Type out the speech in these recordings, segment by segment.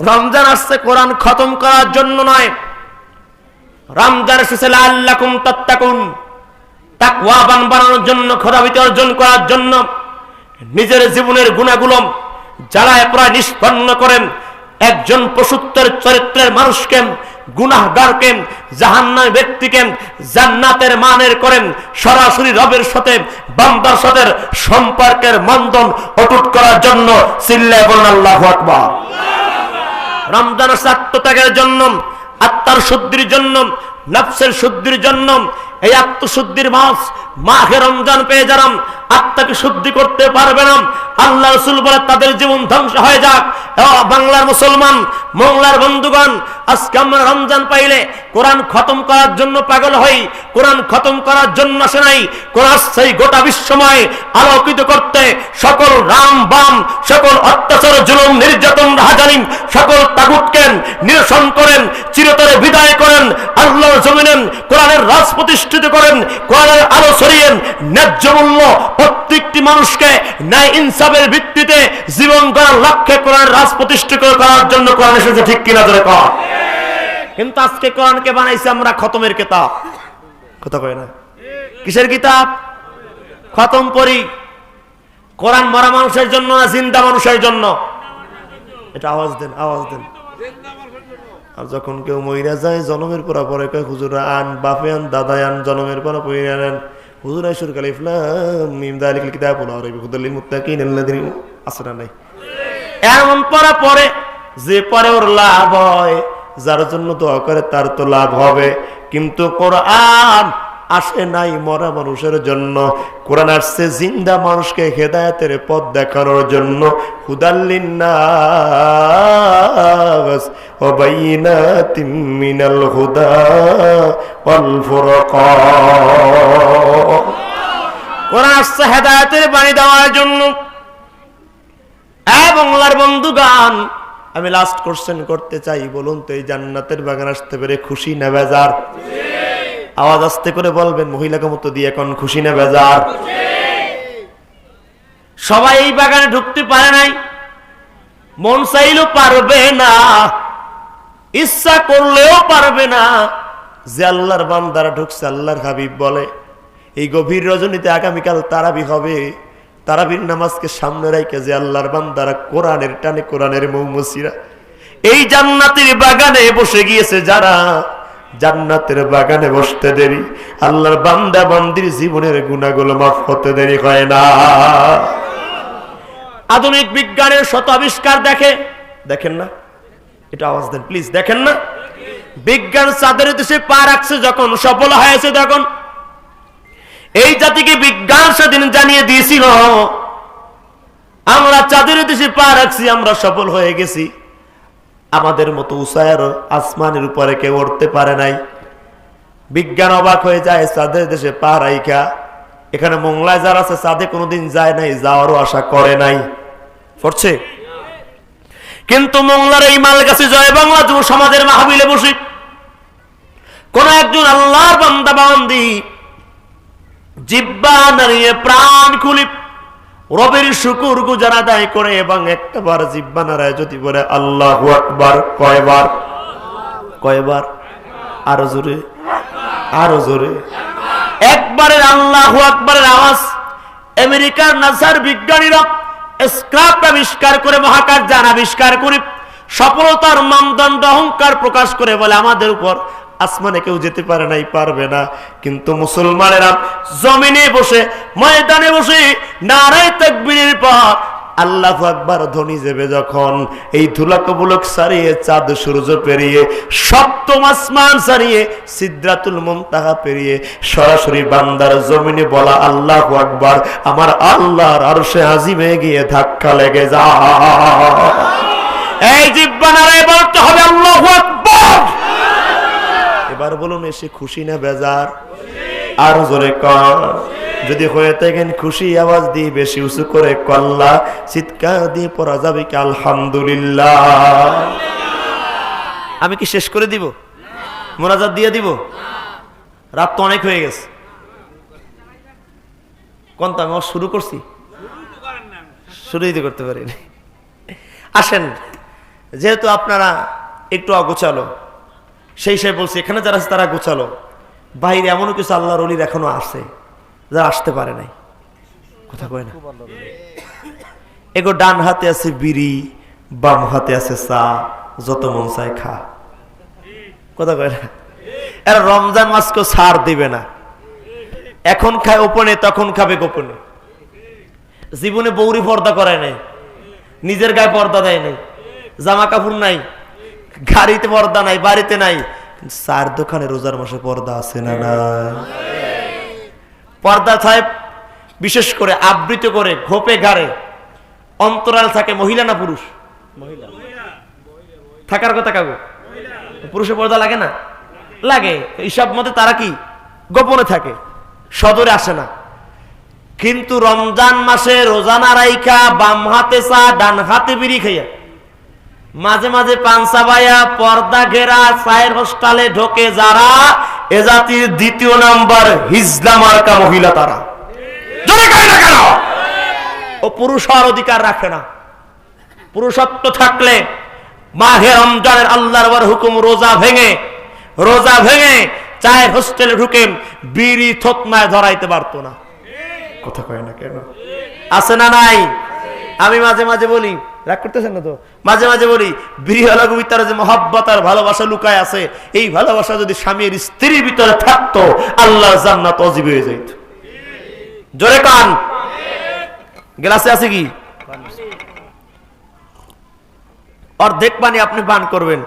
রমজান আসছে কোরআন খতম করার জন্য নয়। রমজান এসেছে আল্লাকুম তত্তাকুন তাকওয়াবান বানানোর জন্য খোদাবিতে অর্জন করার জন্য, নিজের জীবনের গুণাগুলো জ্বালায় প্রায় নিষ্পন্ন করেন। একজন পশুত্বের চরিত্রের মানুষকে গুনাহগারকে জাহান্নার ব্যক্তিকে জান্নাতের মানের করেন। সরাসরি রবের সাথে, বান্দার সাথে সম্পর্কের মন্দন অটুট করার জন্য চিল্লায় বলেন আল্লাহু আকবার। রমজান আত্মত্যাগের জন্য আত্মার শুদ্ধির জন্য নফসের শুদ্ধির জন্য এই আত্মশুদ্ধির মাস, মাঘে রমজান পেয়ে যারাম, আত্মাকে শুদ্ধি করতে পারবে না, আল্লাহ রসুল বলে তাদের জীবন ধ্বংস হয়ে যাক। বাংলার মুসলমান, মোংলার বন্ধুগণ, আজকে আমরা রমজান পাইলে কোরআন খতম করার জন্য পাগল হই, কোরআন খতম করার জন্য আসে নাই, কোরআন সেই গোটা বিশ্বময়, আলোকিত করতে সকল রাম বাম, সকল অত্যাচার, জুলুম, নির্যাতন রাহাজানিম সকল তাগুতকে নিরসন করেন করেন আল্লাহর জমিনেন কোরআনের রাজ প্রতিষ্ঠিত করেন, কোরআনের আলো ছড়িয়েন, ন্যায্য মূল্য প্রত্যেকটি মানুষকে ন্যায় ইনসাফের ভিত্তিতে জীবন গড়ার লক্ষ্যে কোরআনের রাজ প্রতিষ্ঠিত করার জন্য কোরআন এসেছে, ঠিক কিনা ধরে কর। কিন্তু আজকে কোরআনকে বানাইছি আমরা খতমের কিতাব। কথা কয় না? কিসের কিতাব? খতম পড়ি কোরআন মরা মানুষের জন্য না, জিন্দা মানুষের জন্য? এটা আওয়াজ দেন আওয়াজ দেন। আর যখন কেউ মহিলা যায়, জনমের পরা পরে কয়, হুজুরা, আন বাপে আন দাদায় আন, জনমের পরা পরে আনেন। হুজুর আসরা নাই। এমন পড়া পরে, যে পরে ওর লাভ হয়, যার জন্য দোয়া করে তার তো লাভ হবে। কিন্তু কোরআন আসে নাই মরা মানুষের জন্য। কোরআন আসছে জিন্দা মানুষকে হেদায়েতের পথ দেখানোর জন্য। হুদাল্লিন্নাস ও বাইনাতিম মিনাল হুদা ওয়াল ফুরকান কোরআন আসছে হেদায়েতের বাণী দেওয়ার জন্য। হ্যাঁ বাংলার বন্ধুগান আমি লাস্ট কোশ্চেন করতে চাই, বলুন তো, এই জান্নাতের বাগান আসতে পেরে খুশি না বেজার? আওয়াজ আসতে করে বলবেন, মহিলাকে মতো দিয়ে এখন খুশি না বেজার? সবাই এই বাগানে ঢুকতে পারে নাই, মন চাইলেও পারবে না। ইচ্ছা করলেও পারবে না। যে আল্লাহর বান্দারা ঢুকছে, আল্লাহর হাবিব বলে, এই গভীর রজনীতে আগামীকাল তারাবি হবে। তারাবির নামাজকে সামনে রাইকে যে আল্লাহর বান্দারা কোরআনের টানে কোরআনের মৌমসিরা এই জান্নাতের বাগানে বসে গিয়েছে যারা, জান্নাতের বাগানে বসতে দেরি। আল্লাহর বান্দা বান্দির জীবনের গুণাগুলো মাফ হতে দেরি হয় না। আধুনিক বিজ্ঞানের শত আবিষ্কার দেখে, দেখেন না? এটা আওয়াজ দেন প্লিজ দেখেন না। বিজ্ঞান চাঁদের দেশে পা রাখছে যখন, সফল হয়েছে তখন। এই জাতিকে বিজ্ঞান সেদিন জানিয়ে দিয়েছিল আমরা চাঁদের দেশে পা রাখছি, আমরা সফল হয়ে গেছি। আমাদের মতো উষায়ের আসমানের উপরে কেউ উঠতে পারে নাই। বিজ্ঞান অবাক হয়ে যায়, চাঁদের দেশে পা রাইখা। এখানে মোংলায় যারা আছে, চাঁদে কোনোদিন যায় নাই, যাওয়ারও আশা করে নাই। পড়ছে? কিন্তু মোংলার এই মাল গাছে জয় বাংলা যুব সমাজের মাহবিলে বসি কোন একজন আল্লাহর বান্দা বান্দি জিব্বা নাড়িয়ে প্রাণ খুলি রবের শুকুর গুজার আদায় করে এবং একটা বার জিব্বা নাড়ায় যদি বলে, আল্লাহ আকবার। কয়বার? কয়বার? আরও জোরে। আরও জোরে। একবারের আল্লাহ আকবারের আওয়াজ, আমেরিকার নাসার বিজ্ঞানীরা স্ক্রাপ আবিষ্কার করে, মহাকাশ যান আবিষ্কার করে, সফলতার মানদণ্ড অহংকার প্রকাশ করে বলে আমাদের উপর আসমানে কেউ যেতে পারে নাই পারবে না। কিন্তু মুসলমানেরা জমিনে বসে, ময়দানে বসে, নারায় তাকবীরের পর আল্লাহ আকবার ধ্বনি যাবে যখন। এই ধুলা কবুলক সারিয়ে, চাঁদ সূর্য পেরিয়ে, সপ্তম আসমান সারিয়ে, সিদ্রাতুল মুনতাহা পেরিয়ে, সরাসরি বান্দার জমিনে বলা আল্লাহ আকবার, আমার আল্লাহর আরশে আজিমে গিয়ে ধাক্কা লেগে যা এই জিব্বানারে বলতে হবে আল্লাহু আকবার। এবার বলুন, এসে খুশি না বেজার? আরও জোরে কর। যদি হয়ে থাকেন খুশি, আওয়াজ দিয়ে বেশি উঁচু করে কল্লা, চিৎকার দিয়ে পড়া যাবে কি আলহামদুলিল্লাহ। আমি কি শেষ করে দিব? মোনাজাত দিয়ে দিব? রাত তো অনেক হয়ে গেছে। কোন তো আমি শুরু করছি? শুরুই তো করতে পারিনি। আসেন, যেহেতু আপনারা একটু অগোছালো, সেই সে বলছি, এখানে যারা আছে তারা গোছালো। বাইরে এমনও কিছু আল্লাহর অলির এখনও আছে। যারা আসতে পারে নাই। কথা কয় না। এগো ডান হাতে আছে বিড়ি, বাম হাতে আছে চা, যত মন চায় খা। কথা কয় না। এরা রমজান মাসকে ছাড় দিবে না। এখন খায় ওপনে, তখন খাবে গোপনে। জীবনে বৌরি পর্দা করায় নাই। নিজের গায়ে পর্দা দেয় নাই। জামা কাপড় নাই। গাড়িতে পর্দা নাই, বাড়িতে নাই। চার দোকানে রোজার মাসে পর্দা আছে না না পর্দা সাহেব বিশেষ করে আবৃত করে ঘোপে গাড়ে অন্তরাল থাকে মহিলা না পুরুষ? থাকার কথা কাগো পুরুষের পর্দা লাগে না? লাগে। এইসব মতে তারা কি? গোপনে থাকে সদরে আসে না। কিন্তু রমজান মাসে রোজানা রাইখা বাম হাতে চা ডান হাতে বিড়ি খাইয়া। মাঝে মাঝে পানসা বাইয়া পর্দা ঘেরা চায়ের হোস্টালে ঢোকে যারা এ জাতির দ্বিতীয় নাম্বার হিজলা মার্কা মহিলা তারা। ও পুরুষ হওয়ার অধিকার রাখে না। পুরুষত্ব থাকলে মাহে রমজানের আল্লাহর হুকুম রোজা ভেঙে রোজা ভেঙে চায়ের হোস্টেলে ঢুকে বিড়ি থতমায় ধরাইতে পারতো না। কথা কয় না কেন? আছে না নাই? আমি মাঝে মাঝে বলি রাগ করতেছেন না তো? মাঝে মাঝে বলি বিড়িওয়ালা ভিতরে যে মহাব্বত আর ভালোবাসা লুকায় আছে, এই ভালোবাসা যদি স্বামীর স্ত্রীর ভিতরে থাকতো আল্লাহ জান্নাত অজীব হয়ে যাইত। জোরে কান। গ্লাসে আছে কি? অর্ধেক পানি আপনি পান করবেন,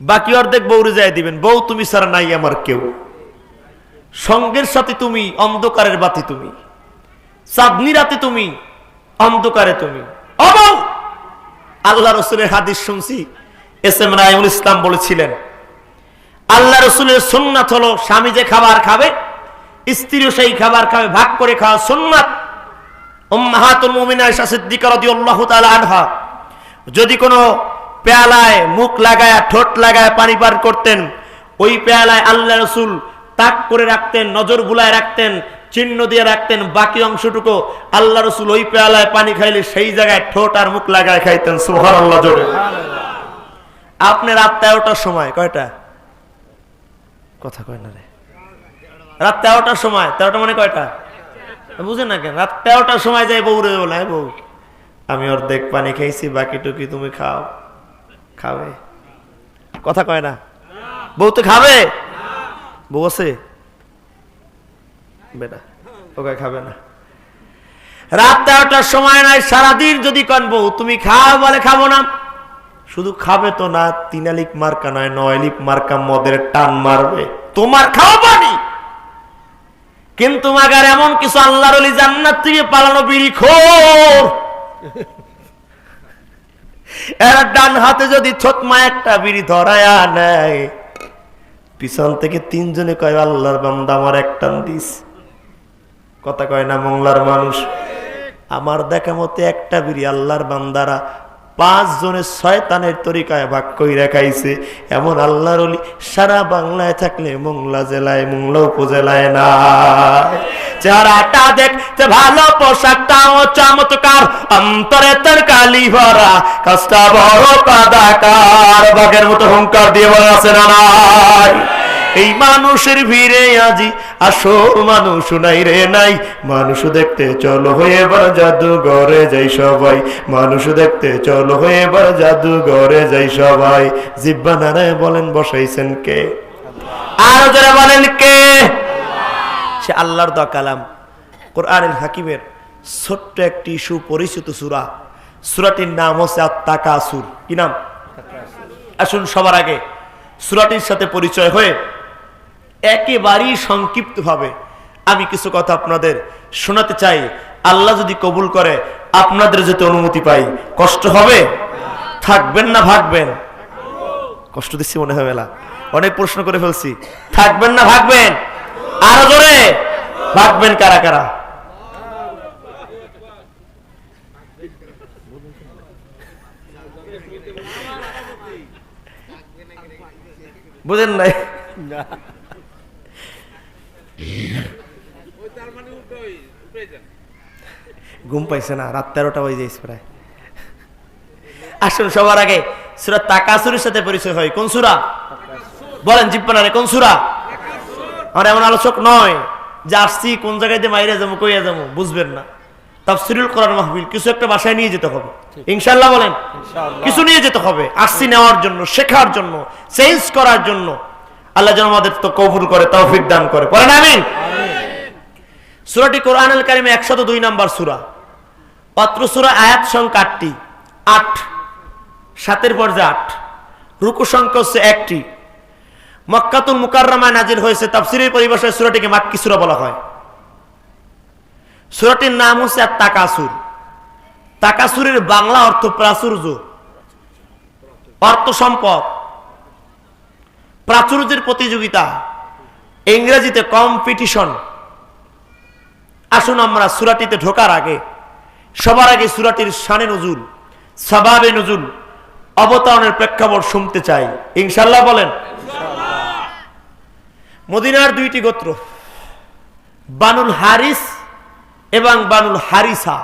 বাকি অর্ধেক বউরে যায় দিবেন, বউ, তুমি ছাড়া নাই আমার কেউ। সঙ্গের সাথে তুমি, অন্ধকারের বাতি তুমি। চাঁদনি রাতে তুমি, অন্ধকারে তুমি। অবৌ আল্লাহ রসুলের হাদিস শুনছি। এস এম রাইমুল ইসলাম বলেছিলেন, আল্লাহ রসুলের সুন্নাত হলো স্বামী যে খাবার খাবে, স্ত্রীও সেই খাবার খাবে, ভাগ করে খাওয়া সুন্নাত। উম্মাহাতুল মুমিনা আয়েশা সিদ্দিকা রাদিয়াল্লাহু যদি কোনো পেয়ালায় মুখ লাগায়, ঠোঁট লাগায় পানি পান করতেন, ওই পেয়ালায় আল্লাহ রসুল তাক করে রাখতেন, নজর বুলায় রাখতেন চিহ্ন দিয়ে রাখতেন বাকি অংশটুকু। আল্লাহ রসুল ওই পেয়ালায় পানি খাইলে সেই জায়গায় ঠোঁট আর মুখ লাগায় খাইতেন। সুহার আল্লাহ জোরে। আপনি রাত তেরোটার সময়, কয়টা? কথা কয় না রে। রাত তেরোটার সময়, তেরোটা মানে কয়টা? বুঝে না কেন রাত তেরোটার সময় যাই বউ রে বলে "হ্যাঁ বউ, আমি অর্ধেক পানি খাইছি বাকিটুকি তুমি খাও। খাবে? কথা কয় না? বউ তো খাবে? বউ আছে? বেটা, ওকে খাবে না। রাত তেরোটার সময় নাই, সারাদিন যদি তুমি খাও বলে খাব না। শুধু খাবে তো না মার্কা নয় মার্কা মদের টান মারবে। তোমার পানি। কিন্তু মাগার এমন কিছু আল্লাহর থেকে পালানো বিড়ি খোর। এর ডান হাতে যদি ছোটমা একটা বিড়ি ধরায়া নেয়, পিছন থেকে তিনজনে কয়, আল্লাহর বান্দা আমার দিস। কথা কয় না মংলার মানুষ? আমার দেখা মতে একটা বিড়ি আল্লাহর বান্দারা পাঁচ জনের শয়তানের তরিকায় ভাগ কইরা খাইছে। এমন আল্লাহর সারা বাংলায় থাকলে মোংলা জেলায়, মোংলা উপজেলায় না। চেহারাটা দেখতে ভালো পোশাকটাও চমৎকার অন্তরে তার কালি ভরা, কাজটা বড় কাদাকার বাঘের মতো হুঙ্কার দিয়ে আছে না নাই? এই মানুষের ভিড়ে আজি আসো, মানুষ নাই রে নাই। মানুষ দেখতে চলো হয়ে এবার জাদু ঘরে যাই সবাই। মানুষ দেখতে চলো হয়ে এবার জাদু ঘরে যাই সবাই। জিব্বা নারায় বলেন, বসাইছেন কে? আর যারা বলেন কে? সে আল্লাহর দোয়া কালাম। কোরআনুল হাকিমের ছোট্ট একটি সুপরিচিত সুরা। সুরাটির নাম হচ্ছে আত্মাকাসুর। কি নাম? আসুন সবার আগে। সুরাটির সাথে পরিচয় হয়ে একেবারেই সংক্ষিপ্তভাবে। আমি কিছু কথা আপনাদের শোনাতে চাই। আল্লাহ যদি কবুল করে, আপনাদের যেতে অনুমতি পাই। কষ্ট হবে? থাকবেন না ভাগবেন? কষ্ট দিচ্ছি মনে হয় মেলা। অনেক প্রশ্ন করে ফেলছি। থাকবেন না ভাগবেন? আরও জোরে? ভাগবেন কারা কারা? বুঝেন নাই? ঘুম পাইছে না রাত তেরোটা বাজে প্রায়। আসুন সবার আগে সুরা তাকাসুরের সাথে পরিচয় হয়। কোন সুরা? বলেন জিপ্পানারে কোন সুরা? আমার এমন আলোচক নয় যে আসছি কোন জায়গায় দিয়ে মাইরে যাব কইয়া যাব বুঝবেন না। তাফসিরুল কোরআন মাহবিল কিছু একটা বাসায় নিয়ে যেতে হবে। ইনশাল্লাহ বলেন কিছু নিয়ে যেতে হবে। আসছি নেওয়ার জন্য শেখার জন্য চেঞ্জ করার জন্য। আল্লাহ যেন আমাদের তো কবুল করে, তৌফিক দান করে। পড়েন আমিন। সুরাটি কোরআন আল কারিমে একশত দুই নম্বর সুরা। পাত্র সুরা আয়াত সংখ্যা আটটি। আট। সাতের পর যে আট। রুকু সংখ্যা হচ্ছে একটি। মক্কাতুল মুকাররমায় নাজির হয়েছে তাফসিরের পরিভাষায় সুরাটিকে মাক্কি সুরা বলা হয়। সুরাটির নাম হচ্ছে আর তাকাসুর তাকাসুরের বাংলা অর্থ প্রাচুর্য। অর্থ সম্পদ। প্রাচুর্যের প্রতিযোগিতা ইংরেজিতে কম্পিটিশন আসুন আমরা সুরাটিতে ঢোকার আগে সবার আগে সুরাটির সানে নজুল সবাবে নজুল অবতরণের প্রেক্ষাপট শুনতে চাই। ইনশাল্লাহ বলেন। মদিনার দুইটি গোত্র বানুল হারিস এবং বানুল হারিসা।